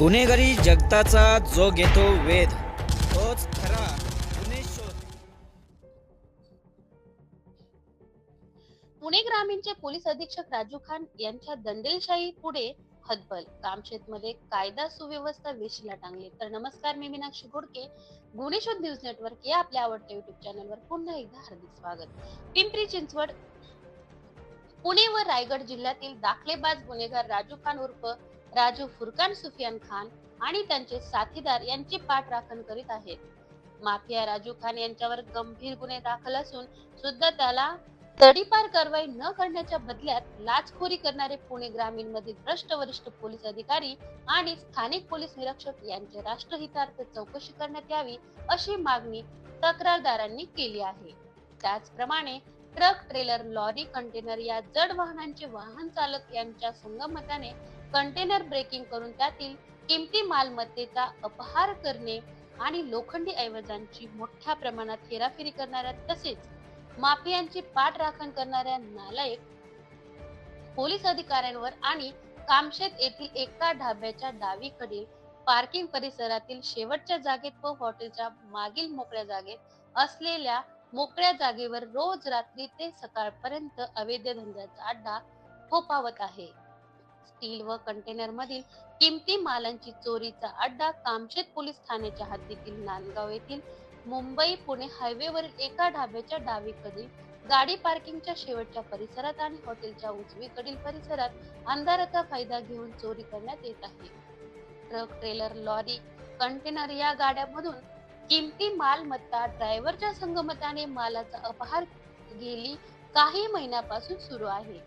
गुन्हेगारी जगताचा जो घेतो वेध तोच खरा गुन्हे पुणे ग्रामीणचे पोलीस अधीक्षक राजू खान यांच्या दंडेलशाही पुढे हतबल. कामशेतमध्ये कायदा सुव्यवस्था वेशीला टांगली. तर नमस्कार मी मीनाक्षी घोडके गुन्हे शोध न्यूज नेटवर्क या आपल्या आवडत्या युट्यूब चॅनलवर पुन्हा एकदा हार्दिक स्वागत. पिंपरी चिंचवड पुणे व रायगड जिल्ह्यातील दाखलेबाज गुन्हेगार राजू खान उर्फ राजू फुरकान सुफियान खान आणि त्यांचे साथीदार यांची पाठराखण करीत आहेत. माफिया राजू खान यांच्यावर गंभीर गुन्हे दाखल असून सुद्धा त्याला तडीपार कारवाई न करण्याच्या बदल्यात लाचखोरी करणारे पुणे ग्रामीण मधील भ्रष्ट वरिष्ठ पोलीस अधिकारी आणि स्थानिक पोलीस निरीक्षक यांचे राष्ट्रहितार्थ चौकशी करण्यात यावी अशी मागणी तक्रारदारांनी केली आहे. त्याचप्रमाणे ट्रक ट्रेलर लॉरी कंटेनर या जड वाहनांचे वाहन चालक यांच्या संगमताने कंटेनर ब्रेकिंग करून त्यातील किमती मालमत्तेचा अपहार करणे आणि लोखंडी ऐवजांची मोठ्या प्रमाणात हेराफेरी करणाऱ्या तसेच माफियांची पाठराखण करणाऱ्या नालायक पोलीस अधिकाऱ्यांवर आणि कामशेत येथील एका ढाब्याच्या डावीकडील पार्किंग परिसरातील शेवटच्या जागेत व हॉटेलच्या मागील मोकळ्या जागेत असलेल्या मोकळ्या जागेवर रोज रात्री ते सकाळपर्यंत अवैध धंद्याचा अड्डा फोपावत आहे. स्टील व कंटेनर मधील किमती मालांची चोरीचा अड्डा कामशेत पोलीस ठाण्याच्या हद्दीतील नांदगाव येथील मुंबई पुणे हायवेवरील एका ढाब्याच्या डावीकडील गाडी पार्किंगच्या शेवटच्या परिसरात आणि हॉटेलच्या उजवीकडील परिसरात अंधाराचा फायदा घेऊन चोरी करण्यात येत आहे. ट्रक ट्रेलर लॉरी कंटेनर या गाड्यांमधून किमती मालमत्ता ड्रायव्हरच्या संगमताने मालाचा अपहार गेली काही महिन्यापासून सुरू आहे.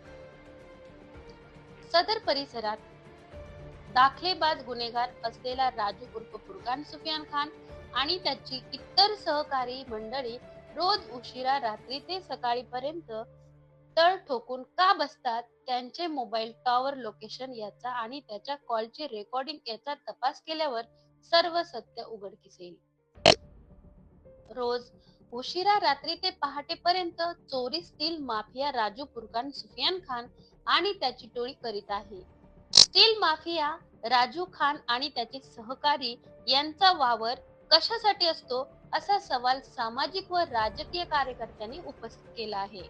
सदर परिसरात दाखलेबाद गुन्हेगार असलेला राजू उर्फ फुरकान सुफियान खान आणि त्याची इतर सहकारी मंडळी रोज उशिरा रात्री ते सकाळीपर्यंत तळ ठोकून का बसतात त्यांचे मोबाईल टॉवर लोकेशन याचा आणि त्याच्या कॉलचे रेकॉर्डिंग याचा तपास केल्यावर सर्व सत्य उघडकीस येईल रोज उशिरा रात्री ते पहाटेपर्यंत चोरी स्टील माफिया राजू फुरकान सुफियान खान आणि त्याची टोळी करीत आहे. स्टील माफिया राजू खान आणि त्याचे सहकारी यांचा वावर कशासाठी असतो? असा सवाल सामाजिक व राजकीय कार्यकर्त्यांनी उपस्थित केला आहे.